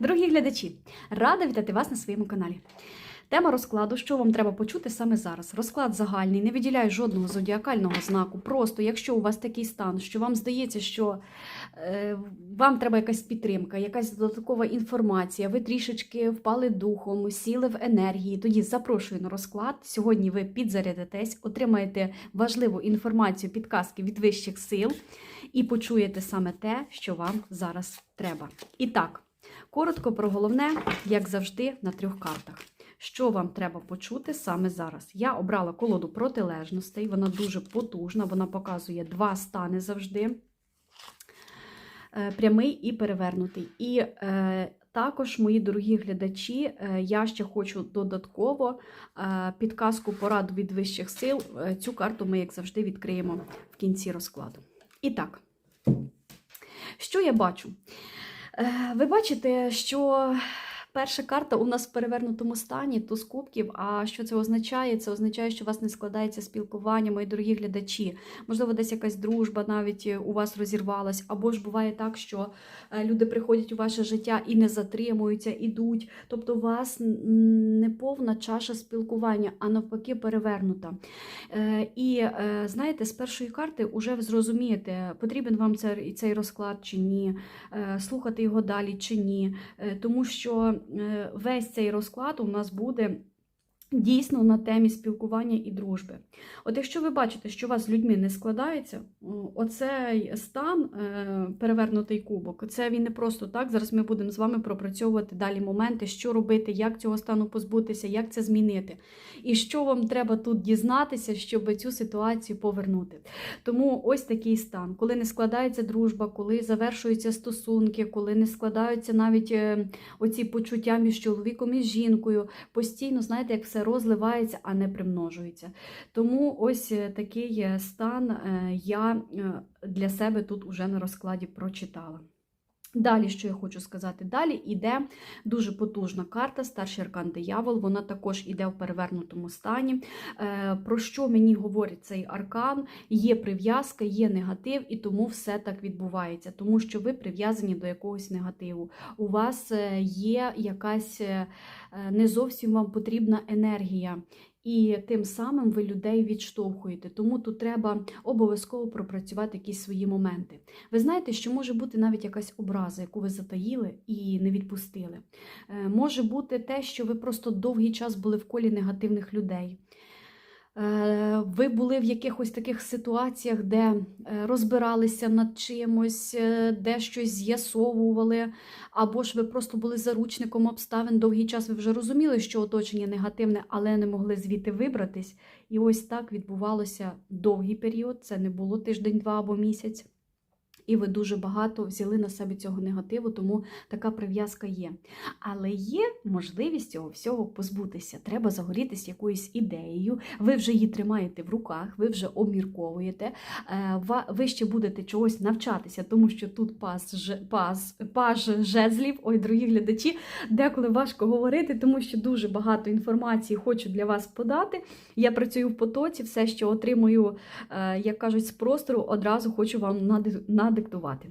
Дорогі глядачі, рада вітати вас на своєму каналі. Тема розкладу, що вам треба почути саме зараз. Розклад загальний, не виділяю жодного зодіакального знаку. Просто якщо у вас такий стан, що вам здається, що е, вам треба якась підтримка, якась додаткова інформація, ви трішечки впали духом, сіли в енергії, тоді запрошую на розклад. Сьогодні ви підзарядитесь, отримаєте важливу інформацію, підказки від вищих сил і почуєте саме те, що вам зараз треба. І так, коротко про головне, як завжди, на трьох картах. Що вам треба почути саме зараз? Я обрала колоду протилежностей, вона дуже потужна, вона показує два стани завжди: е, прямий і перевернутий. І е, також, мої дорогі глядачі, е, я ще хочу додатково підказку пораду від вищих сил. Цю карту ми, як завжди, відкриємо в кінці розкладу. І так, що я бачу? Е, Ви бачите, що перша карта у нас в перевернутому стані, туз кубків. А що це означає? Це означає, що у вас не складається спілкування, мої дорогі глядачі. Можливо, десь якась дружба навіть у вас розірвалась, або ж буває так, що е, люди приходять у ваше життя і не затримуються, ідуть. Тобто, у вас не повна чаша спілкування, а навпаки, перевернута. Е, І е, знаєте, з першої карти вже зрозумієте, потрібен вам цей, розклад чи ні, е, слухати його далі чи ні. Е, Тому що е, весь цей розклад у нас буде. Дійсно на темі спілкування і дружби. От якщо ви бачите, що у вас з людьми не складається, оцей стан, е, перевернутий кубок, це він не просто так. Зараз ми будемо з вами пропрацьовувати далі моменти, що робити, як цього стану позбутися, як це змінити. І що вам треба тут дізнатися, щоб цю ситуацію повернути. Тому ось такий стан, коли не складається дружба, коли завершуються стосунки, коли не складаються навіть е, оці почуття між чоловіком і жінкою, постійно, знаєте, як все розливається, а не примножується. Тому ось е, такий е, стан е, я для себе тут уже на розкладі прочитала. Далі, що я хочу сказати, далі йде дуже потужна карта, старший аркан диявол. Вона також іде в перевернутому стані. Е, Про що мені говорить цей аркан? Є прив'язка, є негатив, і тому все так відбувається, тому що ви прив'язані до якогось негативу. У вас е, є якась е, не зовсім вам потрібна енергія. І тим самим ви людей відштовхуєте. Тому тут треба обов'язково пропрацювати якісь свої моменти. Ви знаєте, що може бути навіть якась образа, яку ви затаїли і не відпустили. Е, Може бути те, що ви просто довгий час були в колі негативних людей. Е, Ви були в якихось таких ситуаціях, де е, розбиралися над чимось, е, де щось з'ясовували, або ж ви просто були заручником обставин. Довгий час ви вже розуміли, що оточення негативне, але не могли звідти вибратись. І ось так відбувалося довгий період. Це не було тиждень, два або місяць. І ви дуже багато взяли на себе цього негативу, тому така прив'язка є. Але є можливість цього всього позбутися. Треба загорітися якоюсь ідеєю. Ви вже її тримаєте в руках, ви вже обмірковуєте. Е, Ви ще будете чогось навчатися, тому що тут пас, пас, паж жезлів. Ой, дорогі глядачі, деколи важко говорити, тому що дуже багато інформації хочу для вас подати. Я працюю в потоці, все, що отримую, е, як кажуть, з простору, одразу хочу вам нади- надиктувати.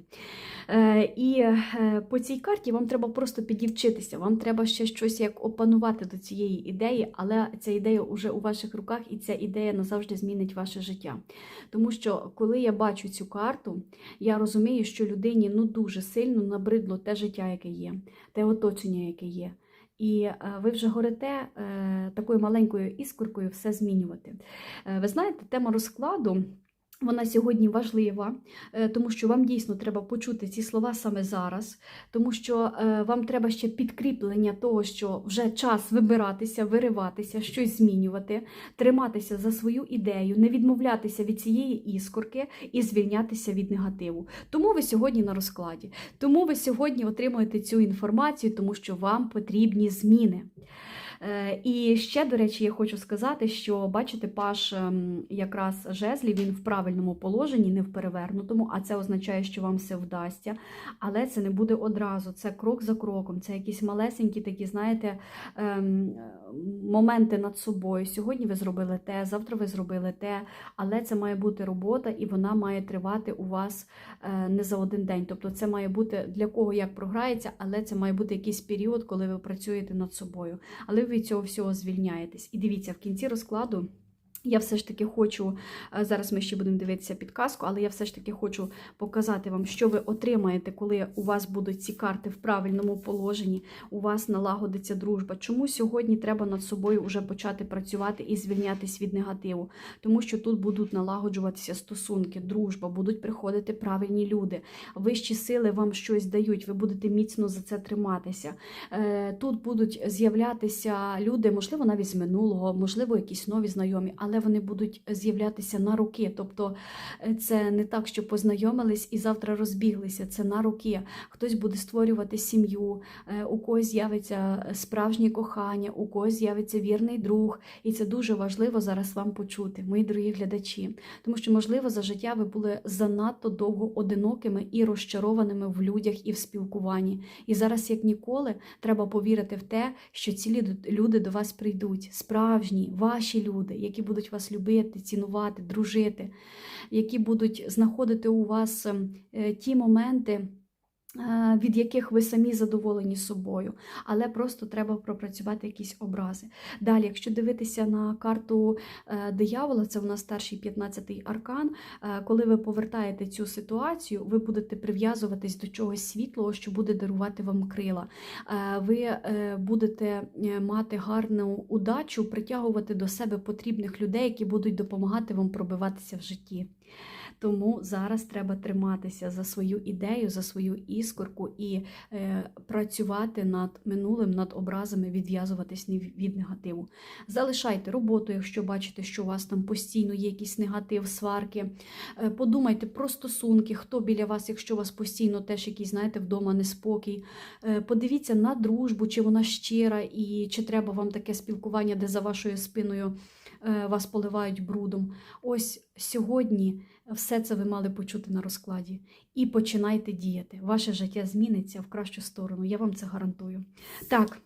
Е, І е, по цій карті вам треба просто підівчитися, вам треба ще щось як опанувати до цієї ідеї, але ця ідея вже у ваших руках, і ця ідея назавжди змінить ваше життя. Тому що коли я бачу цю карту, я розумію, що людині ну дуже сильно набридло те життя, яке є, те оточення, яке є. І е, ви вже горите такою маленькою іскоркою все змінювати. Ви знаєте, тема розкладу. Вона сьогодні важлива, е, тому що вам дійсно треба почути ці слова саме зараз, тому що е, вам треба ще підкріплення того, що вже час вибиратися, вириватися, щось змінювати, триматися за свою ідею, не відмовлятися від цієї іскорки і звільнятися від негативу. Тому ви сьогодні на розкладі. Тому ви сьогодні отримуєте цю інформацію, тому що вам потрібні зміни. Е, І ще, до речі, я хочу сказати, що бачите, паш ем, якраз жезлі він в правильному положенні, не в перевернутому, а це означає, що вам все вдасться. Але це не буде одразу. Це крок за кроком. Це якісь малесенькі такі, знаєте, ем, моменти над собою. Сьогодні ви зробили те, завтра ви зробили те, але це має бути робота, і вона має тривати у вас е, не за один день. Тобто, це має бути для кого як програється, але це має бути якийсь період, коли ви працюєте над собою. Але ви від цього всього звільняєтесь. І дивіться, в кінці розкладу. Я все ж таки хочу, е, зараз ми ще будемо дивитися підказку, але я все ж таки хочу показати вам, що ви отримаєте, коли у вас будуть ці карти в правильному положенні, у вас налагодиться дружба. Чому сьогодні треба над собою вже почати працювати і звільнятись від негативу? Тому що тут будуть налагоджуватися стосунки, дружба, будуть приходити правильні люди. Вищі сили вам щось дають, ви будете міцно за це триматися. Е, Тут будуть з'являтися люди, можливо, навіть з минулого, можливо, якісь нові знайомі, але вони будуть з'являтися на руки. Тобто е, це не так, що познайомились і завтра розбіглися. Це на руки. Хтось буде створювати сім'ю, е, у когось з'явиться справжнє кохання, у когось з'явиться вірний друг. І це дуже важливо зараз вам почути, мої дорогі глядачі. Тому що, можливо, за життя ви були занадто довго одинокими і розчарованими в людях і в спілкуванні. І зараз, як ніколи, треба повірити в те, що ці люди до вас прийдуть, справжні, ваші люди, які будуть вас любити, цінувати, дружити, які будуть знаходити у вас ем, е, ті моменти. Е, Від яких ви самі задоволені собою, але просто треба пропрацювати якісь образи. Далі, якщо дивитися на карту е, диявола, це у нас старший 15-й аркан. е, Коли ви повертаєте цю ситуацію, ви будете прив'язуватись до чогось світлого, що буде дарувати вам крила. Ви будете мати гарну удачу, притягувати до себе потрібних людей, які будуть допомагати вам пробиватися в житті. Тому зараз треба триматися за свою ідею, за свою іскорку і е, працювати над минулим, над образами, відв'язуватись від негативу. Залишайте роботу, якщо бачите, що у вас там постійно є якийсь негатив, сварки. Е, Подумайте про стосунки, хто біля вас, якщо у вас постійно теж якийсь, знаєте, вдома неспокій. Е, Подивіться на дружбу, чи вона щира, і чи треба вам таке спілкування, де за вашою спиною вас поливають брудом. Ось сьогодні все це ви мали почути на розкладі. І починайте діяти. Ваше життя зміниться в кращу сторону. Я вам це гарантую. Так.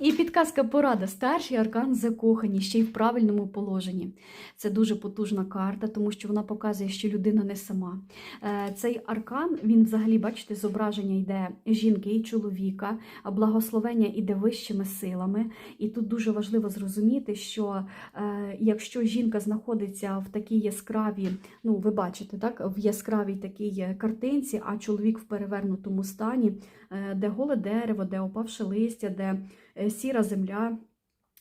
І підказка порада. Старший аркан закохані, ще й в правильному положенні. Це дуже потужна карта, тому що вона показує, що людина не сама. Е, Цей аркан, він взагалі, бачите, зображення йде жінки і чоловіка, благословення йде вищими силами. І тут дуже важливо зрозуміти, що е, якщо жінка знаходиться в такій яскравій, ну ви бачите, так, в яскравій такій картинці, а чоловік в перевернутому стані, е, де голе дерево, де опавше листя, де сіра земля.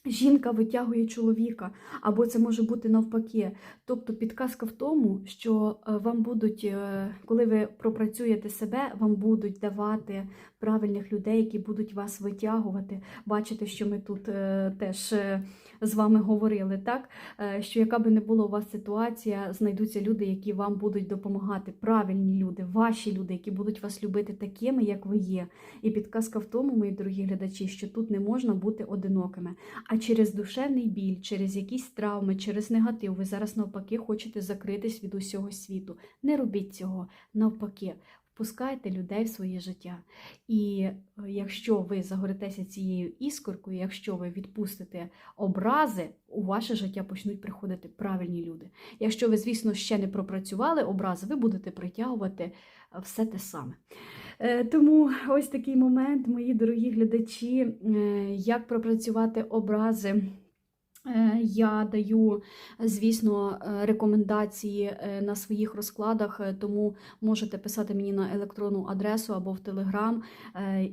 Жінка витягує чоловіка, або це може бути навпаки. Тобто підказка в тому, що е, вам будуть, е, коли ви пропрацюєте себе, вам будуть давати правильних людей, які будуть вас витягувати. Бачите, що ми тут е, теж з вами говорили, так? Що яка би не була у вас ситуація, знайдуться люди, які вам будуть допомагати. Правильні люди, ваші люди, які будуть вас любити такими, як ви є. І підказка в тому, мої дорогі глядачі, що тут не можна бути одинокими. А через душевний біль, через якісь травми, через негатив, ви зараз навпаки хочете закритись від усього світу. Не робіть цього, навпаки. Впускайте людей в своє життя. І е, якщо ви загоритеся цією іскоркою, якщо ви відпустите образи, у ваше життя почнуть приходити правильні люди. Якщо ви, звісно, ще не пропрацювали образи, ви будете притягувати е, все те саме. Е, Тому ось такий момент, мої дорогі глядачі, е, як пропрацювати образи. Е, Я даю, звісно, рекомендації на своїх розкладах, тому можете писати мені на електронну адресу або в Телеграм,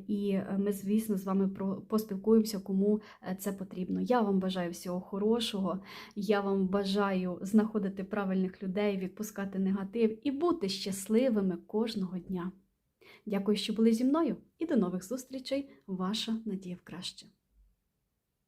і ми, звісно, з вами поспілкуємося, кому це потрібно. Я вам бажаю всього хорошого. Я вам бажаю знаходити правильних людей, відпускати негатив і бути щасливими кожного дня. Дякую, що були зі мною, і до нових зустрічей. Ваша Надія в краще.